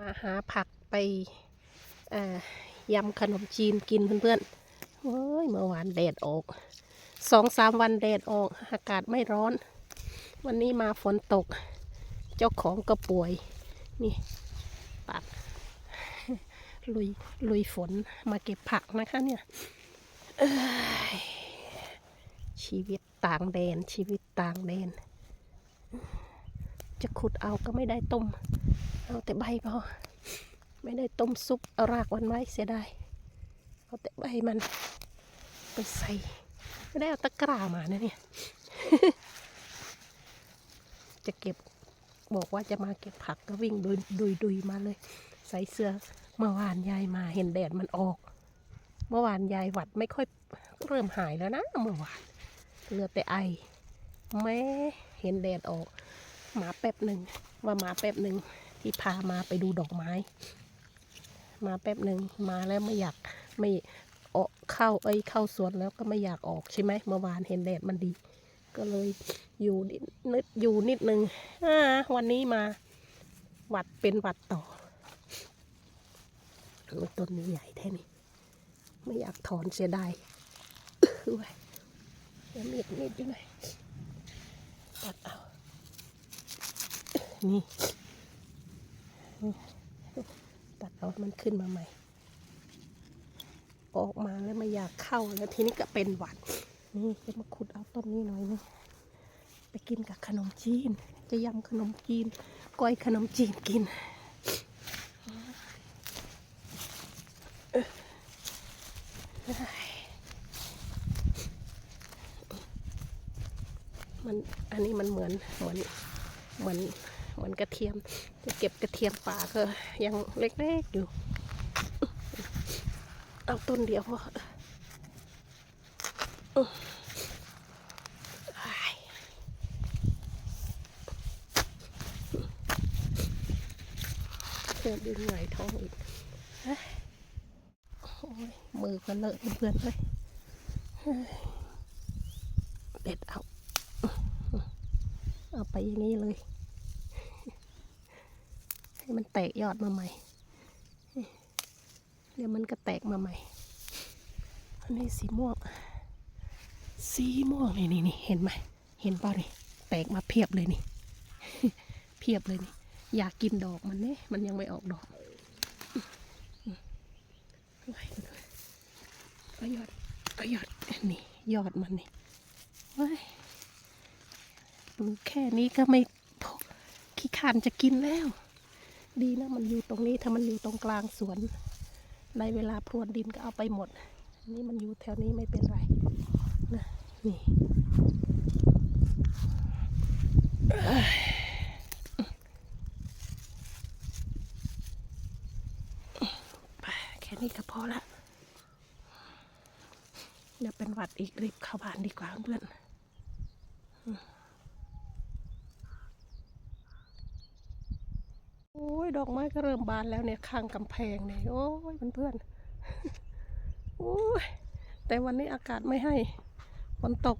มาหาผักไปยำขนมจีนกินเพื่อนๆโอ้ยเมื่อวานแดดออก สองสามวันแดดออก อากาศไม่ร้อน วันนี้มาฝนตก เจ้าของก็ป่วย นี่ตัดลุยลุยฝนมาเก็บผักนะคะเนี่ยชีวิตต่างแดนชีวิตต่างแดน จะขุดเอาก็ไม่ได้ต้ม เอาแต่ใบพอ ไม่ได้ต้มซุปเอารากมันไว้เสียดายเอาแต่ใบมันไปใส่ ไม่ได้เอาตะกร้ามานะเนี่ย จะเก็บบอกว่าจะมาเก็บผักก็วิ่งดุยดุยดุยมาเลย ใส่เสื้อเมื่อวานยายมาเห็นแดดมันออก เมื่อวานยายหวัดไม่ค่อยเริ่มหายแล้วนะเมื่อวานเหลือแต่ไอแม่เห็นแดดออก มาแป๊บหนึ่งว่าหมาแป๊บหนึ่งที่พามาไปดูดอกไม้ มาแป๊บหนึ่งมาแล้วไม่อยากไม่ออกเข้าเอ้ยเข้าสวนแล้วก็ไม่อยากออกใช่ไหมเมื่อวานเห็นแดดมันดี ก็เลยอยู่นิดนิดอยู่นิดนึงอ่าวันนี้มาหวัดเป็นหวัดต่อโอ้ต้นนี้ใหญ่แท้นี่ไม่อยากถอนเสียดายด้วยเดี๋ยวมีดมีดอยู่ไหนอยตัดเอา นี่ตัดเอามันขึ้นมาใหม่ ออกมาแล้วไม่อยากเข้าแล้วทีนี้ก็เป็นหวัด นี่จะมาขุดเอาต้นนี้หน่อยนึงไปกินกับขนมจีน จะยำขนมจีน ก้อยขนมจีนกินมันอันนี้มันเหมือนเหมือนเหมือน เหมือนกระเทียมจะเก็บกระเทียมป่าก็ยังเล็กๆอยู่ เอาต้นเดียวพออื้ออ้ายเพื่อนดึงไหลท้องอีกโอ้ยมือก็เลอะเพื่อนเลยเด็ดเอา เอาไปอย่างนี้เลย ให้มันแตกยอดมาใหม่ เดี๋ยวมันก็แตกมาใหม่ อันนี้สีม่วง สีม่วงนี่นี่นี่เห็นไหม เห็นป่านี่ แตกมาเพียบเลยนี่ เพียบเลยนี่ อยากกินดอกมันเนี่ยมันยังไม่ออกดอกก่อนเอายอดเอายอดนี่ ยอดมันนี่ว้ายแค่นี้ก็ไม่ขี้ขานจะกินแล้ว ดีนะมันอยู่ตรงนี้ถ้ามันอยู่ตรงกลางสวน ในเวลาพรวนดินก็เอาไปหมดนนี้มันอยู่แถวนี้ไม่เป็นไรนะนี่แค่นี้ก็พอละเดี๋ยวเป็นหวัดอีกรีบเข้าบ้านดีกว่าเพื่อน โอ้ยดอกไม้ก็เริ่มบานแล้วเนี่ยข้างกำแพงเนี่ยโอ้ยเพื่อนๆโอ้ยแต่วันนี้อากาศไม่ให้ฝนตก